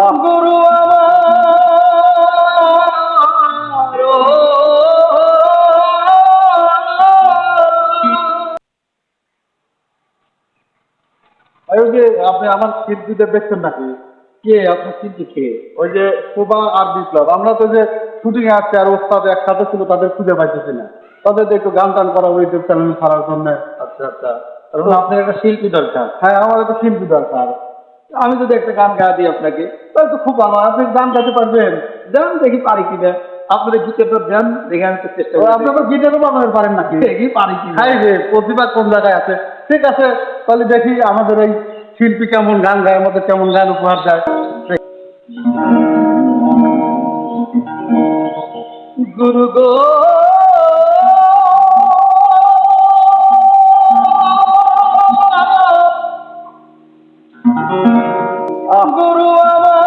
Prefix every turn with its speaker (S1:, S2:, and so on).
S1: গুরু
S2: আপনি আমার দেখছেন নাকি?
S1: কে? আপনার কে?
S2: ওই যে শোভা আর বিপ্লব। আমরা তো যে শুটিং আসছি আর ওস্তাদ একসাথে ছিল তাদের খুঁজে পাইতেছি না। তাদের একটু গান টান করা ইউটিউব চ্যানেল ছাড়ার জন্য।
S1: আচ্ছা আচ্ছা। কারণ আপনার একটা শিল্পী দরকার।
S2: হ্যাঁ আমার একটা শিল্পী দরকার।
S1: আমি যদি একটা গান গা দিই আপনাকে
S2: তাই তো খুব ভালো। আপনি গান গাইতে পারবেন।
S1: দেন দেখি পারি কিনা। আপনাদের গীতের দেন দেখে আমি চেষ্টা করি।
S2: আপনি তো বানাতে পারেন নাকি?
S1: দেখি পারি কিনা।
S2: হ্যাঁ প্রতিভা কোন জায়গায় আছে? ঠিক আছে তাহলে দেখি আমাদের এই শিল্পী কেমন গান গায় আমাদের কেমন গান উপহার দেয়।
S1: গুরু গো। গুরু আমার